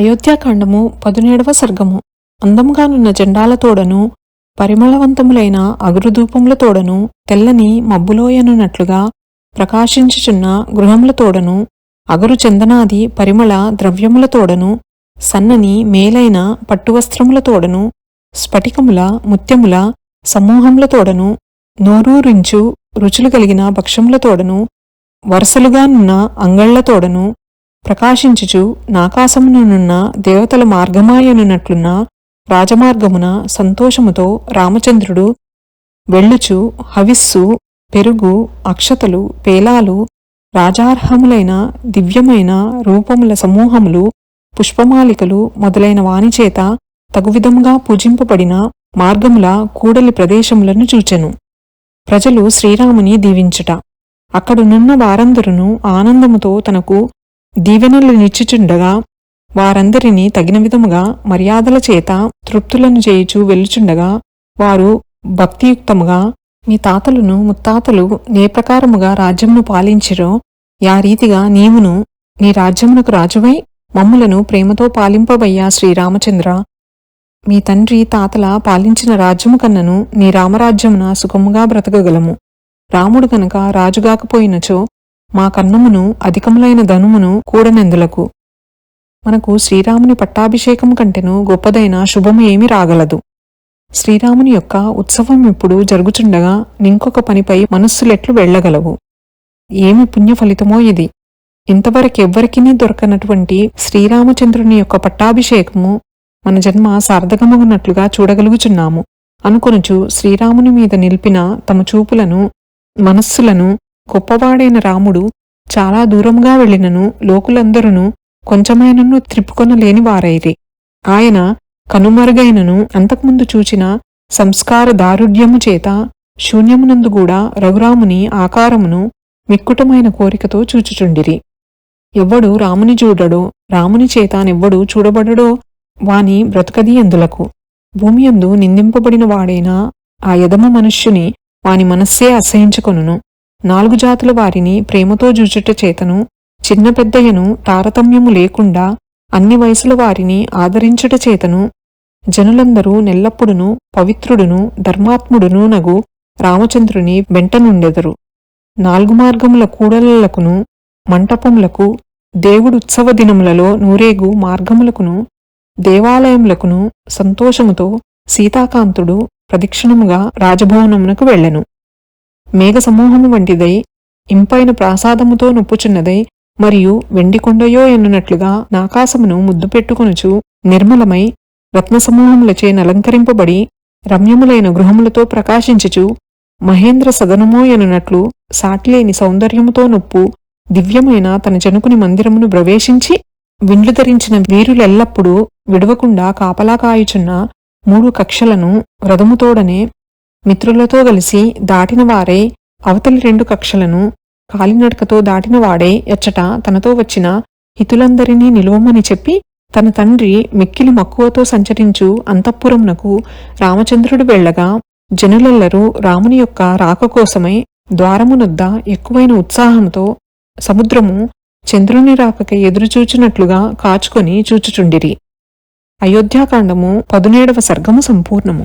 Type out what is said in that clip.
అయోధ్యాకాండము పదునేడవ సర్గము. అందముగానున్న జెండాలతోడను పరిమళవంతములైన అగురుధూపములతోడను తెల్లని మబ్బులోయనున్నట్లుగా ప్రకాశించుచున్న గృహములతోడను అగురు చందనాది పరిమళ ద్రవ్యములతోడను సన్నని మేలైన పట్టువస్త్రములతోడను స్ఫటికముల ముత్యముల సమూహములతోడను నోరూరించు రుచులు కలిగిన భక్ష్యములతోడను వరుసలుగానున్న అంగళ్ళతోడను ప్రకాశించుచు నాకాశముననున్న దేవతల మార్గమాయనున్నట్లున్న రాజమార్గమున సంతోషముతో రామచంద్రుడు వెళ్ళుచు హవిస్సు పెరుగు అక్షతలు పేలాలు రాజార్హములైన దివ్యమైన రూపముల సమూహములు పుష్పమాలికలు మొదలైన వానిచేత తగువిధముగా పూజింపబడిన మార్గముల కూడలి ప్రదేశములను చూచెను. ప్రజలు శ్రీరాముని దీవించుట. అక్కడునున్న వారందరును ఆనందముతో తనకు దీవెనలు నిచ్చుచుండగా వారందరినీ తగిన విధముగా మర్యాదల చేత తృప్తులను చేయుచు వెళ్ళుచుండగా వారు భక్తియుక్తముగా మీ తాతలును ముత్తాతలు నే ప్రకారముగా రాజ్యమును పాలించిరో యా రీతిగా నీవును నీ రాజ్యమునకు రాజువై మమ్ములను ప్రేమతో పాలింపవయ్యా శ్రీరామచంద్ర. మీ తండ్రి తాతల పాలించిన రాజ్యము కన్నను నీ రామరాజ్యమున సుఖముగా బ్రతకగలము. రాముడు గనక రాజుగాకపోయినచో మా కన్నమును అధికములైన ధనుమును కూడనెందులకు? మనకు శ్రీరాముని పట్టాభిషేకం కంటెను గొప్పదైన శుభము ఏమి రాగలదు. శ్రీరాముని యొక్క ఉత్సవం ఇప్పుడు జరుగుచుండగా నింకొక పనిపై మనస్సులెట్లు వెళ్ళగలవు. ఏమి పుణ్య ఫలితమో ఇది. ఇంతవరకెవ్వరికీ దొరకనటువంటి శ్రీరామచంద్రుని యొక్క పట్టాభిషేకము మన జన్మ సార్థకమగునట్లుగా చూడగలుగుచున్నాము. అనుకొనుచు శ్రీరాముని మీద నిలిపిన తమ చూపులను మనస్సులను గొప్పవాడైన రాముడు చాలా దూరంగా వెళ్ళినను లోకులందరూ కొంచెమైనను త్రిప్పుకొనలేని వారైరి. ఆయన కనుమరుగైనను అంతకుముందు చూచిన సంస్కార దారుఢ్యము చేత శూన్యమునందు కూడా రఘురాముని ఆకారమును మిక్కుటమైన కోరికతో చూచుచుండిరి. ఎవ్వడు రాముని చూడడో రాముని చేత నెవ్వడు చూడబడడో వాని బ్రతుకది ఎందులకు? భూమియందు నిందింపబడిన వాడైన ఆ యదమ మనుష్యుని వాని మనస్సే అసహించుకొనును. నాలుగు జాతుల వారిని ప్రేమతో జూచుట చేతను చిన్న పెద్దయ్యను తారతమ్యము లేకుండా అన్ని వయసుల వారిని ఆదరించుట చేతను. జనులందరూ నెల్లప్పుడును పవిత్రుడును ధర్మాత్ముడును నగు రామచంద్రుని వెంటనుండెదరు నాలుగు మార్గముల కూడలకును మంటపములకు దేవుడుత్సవ దినములలో నూరేగు మార్గములకును దేవాలయములకును సంతోషముతో సీతాకాంతుడు ప్రదక్షిణముగా రాజభవనమునకు వెళ్ళెను. మేఘసమూహము వంటిదై ఇంపైన ప్రాసాదముతో నొప్పుచున్నదై మరియు వెండికొండయో ఎన్నునట్లుగా నాకాశమును ముద్దు పెట్టుకొనుచు నిర్మలమై రత్నసమూహములచే నలంకరింపబడి రమ్యములైన గృహములతో ప్రకాశించుచు మహేంద్ర సదనమో ఎనునట్లు సాటిలేని సౌందర్యముతో నొప్పు దివ్యమైన తన జనుకుని మందిరమును ప్రవేశించి విండ్లు ధరించిన వీరులెల్లప్పుడూ విడవకుండా కాపలా కాయుచున్న మూడు కక్షలను వ్రతముతోడనే మిత్రులతో కలిసి దాటిన వారే అవతలి రెండు కక్షలను కాలినడకతో దాటిన వాడే ఎచ్చట తనతో వచ్చిన హితులందరినీ నిలువమని చెప్పి తన తండ్రి మిక్కిలి మక్కువతో సంచరించు అంతఃపురమునకు రామచంద్రుడు వెళ్ళగా జనులెల్లరూ రాముని యొక్క రాక కోసమై ద్వారమునొద్ద ఎక్కువైన ఉత్సాహంతో సముద్రము చంద్రుని రాకకి ఎదురుచూచినట్లుగా కాచుకొని చూచుచుండిరి. అయోధ్యాకాండము పదునేడవ సర్గము సంపూర్ణము.